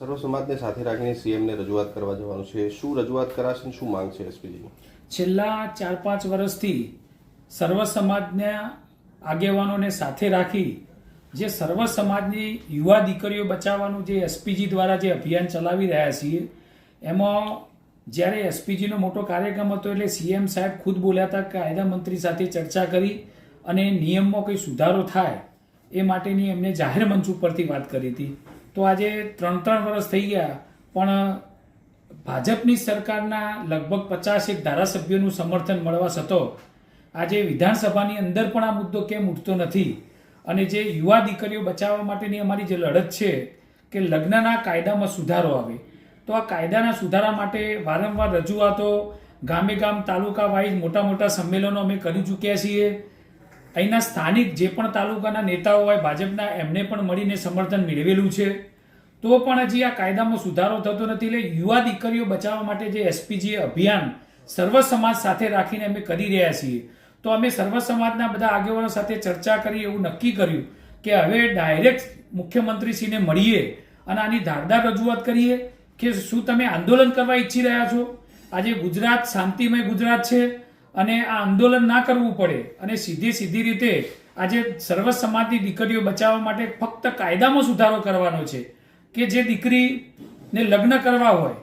સર્વ સમાજને સાથે રાખીને સીએમને રજૂઆત કરવા જવાનું છે. શું રજૂઆત કરાશે શું માંગ છે એસપીજીની છેલ્લા ચાર પાંચ વર્ષથી સર્વ સમાજના આગેવાનોને સાથે રાખી જે સર્વ સમાજની યુવા દીકરીઓ બચાવવાનું જે એસપીજી દ્વારા જે અભિયાન ચલાવી રહ્યા છીએ, એમાં જ્યારે એસપીજીનો મોટો કાર્યક્રમ હતો એટલે સીએમ સાહેબ ખુદ બોલ્યા હતા કાયદા મંત્રી સાથે ચર્ચા કરી અને નિયમમાં કંઈ સુધારો થાય એ માટેની એમને જાહેર મંચ ઉપરથી વાત કરી હતી. તો આજે ત્રણ ત્રણ વર્ષ થઈ ગયા, પણ ભાજપની સરકારના લગભગ પચાસ એક ધારાસભ્યોનું સમર્થન મળવા છતાં આજે વિધાનસભાની અંદર પણ આ મુદ્દો કેમ ઉઠતો નથી? અને જે યુવા દીકરીઓ બચાવવા માટેની અમારી જે લડત છે, કે લગ્નના કાયદામાં સુધારો આવે. તો આ કાયદાના સુધારા માટે વારંવાર રજૂઆતો ગામે ગામ તાલુકા વાઇઝ મોટા મોટા સંમેલનો અમે કરી ચૂક્યા છીએ. અહીંના સ્થાનિક જે પણ તાલુકાના નેતાઓ હોય, ભાજપના, એમને પણ મળીને સમર્થન મેળવેલું છે. તો પણ હજી આ કાયદામાં સુધારો થતો નથી, એટલે યુવા દીકરીઓ બચાવવા માટે જે એસપીજી અભિયાન સર્વ સમાજ સાથે રાખીને અમે કરી રહ્યા છીએ. તો અમે સર્વ સમાજના બધા આગેવાનો સાથે ચર્ચા કરી, એવું નક્કી કર્યું કે હવે ડાયરેક્ટ મુખ્યમંત્રીશ્રીને મળીએ અને આની ધારદાર રજૂઆત કરીએ કે શું તમે આંદોલન કરવા ઈચ્છી રહ્યા છો? આજે ગુજરાત શાંતિમય ગુજરાત છે. અને આ આંદોલન ના કરવું પડે. અને સીધી સીધી રીતે આજે સર્વ સમાજની દીકરીઓ બચાવવા માટે ફક્ત કાયદામાં સુધારો કરવાનો છે કે જે દીકરીને લગ્ન કરવા હોય,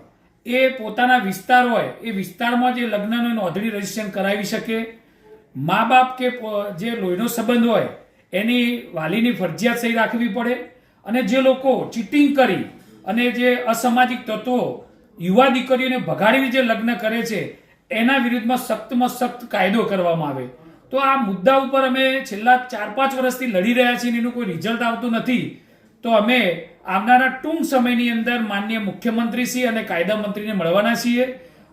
એ પોતાના વિસ્તાર હોય, એ વિસ્તારમાં જે લગ્નનું નોંધણી રજીસ્ટ્રેશન કરાવી શકે. મા બાપ કે જે લોહીનો સંબંધ હોય, એની વાલીની ફરજિયાત સહી રાખવી પડે. અને જે લોકો ચીટિંગ કરી અને જે અસામાજિક તત્વો યુવા દીકરીઓને ભગાડીને જે લગ્ન કરે છે એના વિરુદ્ધમાં સખ્તમાં સખ્ત કાયદો કરવામાં આવે. તો આ મુદ્દા ઉપર અમે છેલ્લા ચાર પાંચ વર્ષથી લડી રહ્યા છીએ એનું કોઈ રિઝલ્ટ આવતું નથી. તો અમે આવનારા ટૂંક સમયની અંદર માનનીય મુખ્યમંત્રીશ્રી અને કાયદા મંત્રીને મળવાના છીએ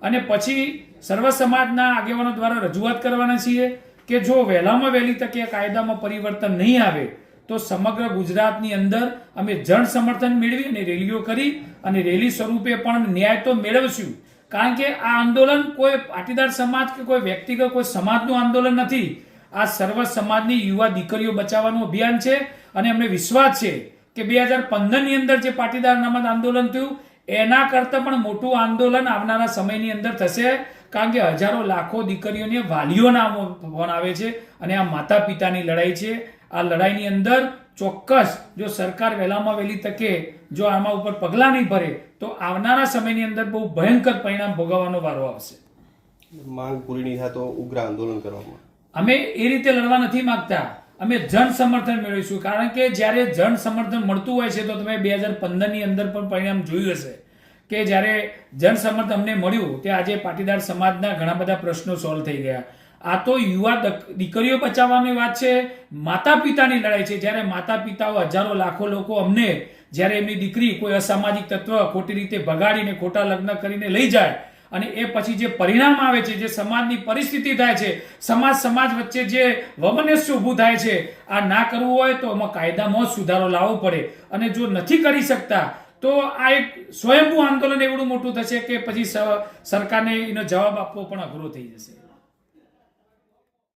અને પછી સર્વ સમાજના આગેવાનો દ્વારા રજૂઆત કરવાના છીએ કે જો વહેલામાં વહેલી તકે કાયદામાં પરિવર્તન નહીં આવે, તો સમગ્ર ગુજરાતની અંદર અમે જન સમર્થન મેળવી અને રેલીઓ કરી અને રેલી સ્વરૂપે પણ ન્યાય તો મેળવશું. કારણ કે આ આંદોલન કોઈ પાટીદાર સમાજ કે કોઈ વ્યક્તિગત કોઈ સમાજનું આંદોલન નથી. આ સર્વ સમાજની યુવા દીકરીઓ બચાવવાનું અભિયાન છે અને અમને વિશ્વાસ છે કે બે હજાર પંદરની અંદર જે પાટીદાર અનામત આંદોલન થયું, એના કરતાં પણ મોટું આંદોલન આવનારા સમયની અંદર થશે. કારણ કે હજારો લાખો દીકરીઓને વાલીઓના ફોન આવે છે અને આ માતા પિતાની લડાઈ છે. આ લડાઈની અંદર ચોક્કસ જો સરકાર વહેલામાં વહેલી તકે જો આમાં ઉપર પગલાં નહીં ભરે તો આવનારા સમયની અંદર બહુ ભયંકર પરિણામ ભોગવવાનો વારો આવશે. માંગ પૂરી નહીં થાય તો ઉગ્ર આંદોલન કરવામાં. અમે એ રીતે લડવા નથી માંગતા. અમે જન સમર્થન મેળવીશું. કારણ કે જ્યારે જન સમર્થન મળતું હોય છે તો તમે બે હજાર પંદરની અંદર પણ પરિણામ જોયું હશે કે જ્યારે જન સમર્થન અમને મળ્યું તે આજે પાટીદાર સમાજના ઘણા બધા પ્રશ્નો સોલ્વ થઈ ગયા. આ તો યુવા દક- દીકરીઓ બચાવવાની વાત છે. માતા પિતાની લડાઈ છે. જ્યારે માતા પિતાઓ હજારો લાખો લોકો અમને, જ્યારે એમની દીકરી કોઈ અસામાજિક તત્વ ખોટી રીતે ભગાડીને, ખોટા લગ્ન કરીને લઈ જાય અને એ પછી જે પરિણામ આવે છે, જે સમાજની પરિસ્થિતિ થાય છે, સમાજ સમાજ વચ્ચે જે વમનસ્ય ઊભું થાય છે, આ ના કરવું હોય તો એમાં કાયદામાં સુધારો લાવવો પડે. અને જો નથી કરી શકતા, તો આ એક સ્વયંભૂ આંદોલન એવડું મોટું થશે કે પછી સરકારને એનો જવાબ આપવો પણ અઘરો થઈ જશે.